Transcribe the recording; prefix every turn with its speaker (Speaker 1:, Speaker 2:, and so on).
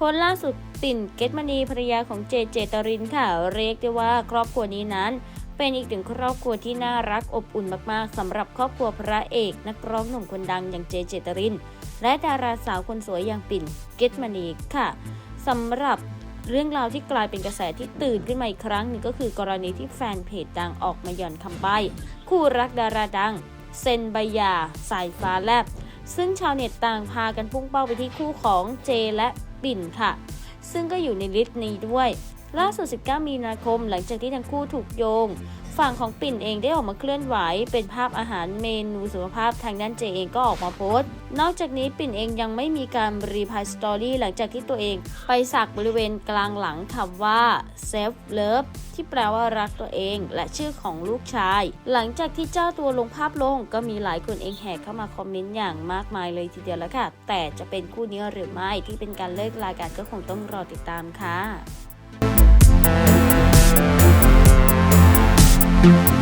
Speaker 1: โพสล่าสุดปิ่นเกตมณีภรรยาของเจเจตรินค่ะ เรียกได้ว่าครอบครัวนี้นั้น เป็นอีกหนึ่งครอบครัวที่น่ารักอบอุ่นมากๆสำหรับครอบครัวพระเอก นักร้องหนุ่มคนดังอย่างเจเจตริน และดาราสาวคนสวยอย่างปิ่นเกตมณีค่ะสำหรับเรื่องราวที่กลายเป็นกระแสที่ตื่นขึ้นมาอีกครั้งหนึ่งก็คือกรณีที่แฟนเพจดังออกมาหย่อนคำใบ้คู่รักดาราดังเซนใบยา สายฟ้าแลบ ซึ่งชาวเน็ตต่างพากันพุ่งเป้าไปที่คู่ของเจและปิ่นค่ะ ซึ่งก็อยู่ในลิสต์นี้ด้วย ล่าสุด 19 มีนาคม หลังจากที่ทั้งคู่ถูกโยง ฝั่งของปิ่นเองได้ออกมาเคลื่อนไหว เป็นภาพอาหารเมนูสุขภาพทางด้านเจเองก็ออกมาโพสต์ นอกจากนี้ปิ่นเองยังไม่มีการรีพายสตอรี่หลังจากที่ตัวเองไปสักบริเวณกลางหลังคำว่า self love ที่แปลว่ารักตัวเองและชื่อของลูกชาย หลังจากที่เจ้าตัวลงภาพลงก็มีหลายคนเองแห่เข้ามาคอมเมนต์อย่างมากมายเลยทีเดียวแล้วค่ะ แต่จะเป็นคู่นี้หรือไม่ที่เป็นการเลิกลากันก็คงต้องรอติดตามค่ะ thank you